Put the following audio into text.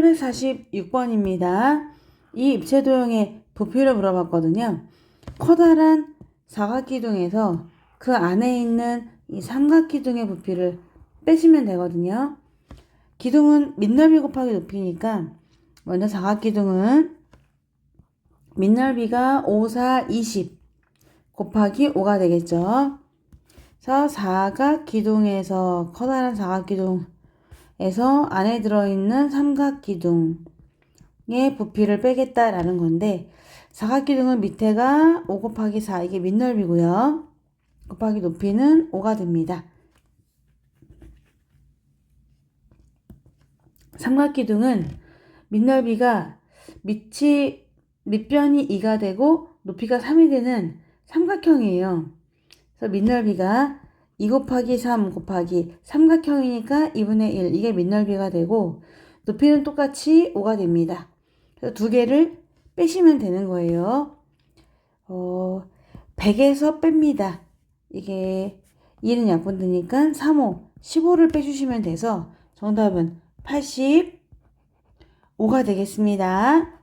846번입니다. 이 입체 도형의 부피를 물어봤거든요. 커다란 사각기둥에서 그 안에 있는 이 삼각기둥의 부피를 빼시면 되거든요. 기둥은 밑넓이 곱하기 높이니까 먼저 사각기둥은 밑넓이가 5, 4, 20 곱하기 5가 되겠죠. 그래서 사각기둥에서 커다란 사각기둥 에서 안에 들어있는 삼각기둥의 부피를 빼겠다라는 건데 사각기둥은 밑에가 5 곱하기 4 이게 밑넓이고요. 곱하기 높이는 5가 됩니다. 삼각기둥은 밑넓이가 밑이 밑변이 2가 되고 높이가 3이 되는 삼각형이에요. 그래서 밑넓이가 2 곱하기 3 곱하기 삼각형이니까 2분의 1 이게 밑넓이가 되고 높이는 똑같이 5가 됩니다. 그래서 두 개를 빼시면 되는 거예요. 어, 100에서 뺍니다. 이게 2는 약분 드니까 3, 5, 15를 빼주시면 돼서 정답은 85가 되겠습니다.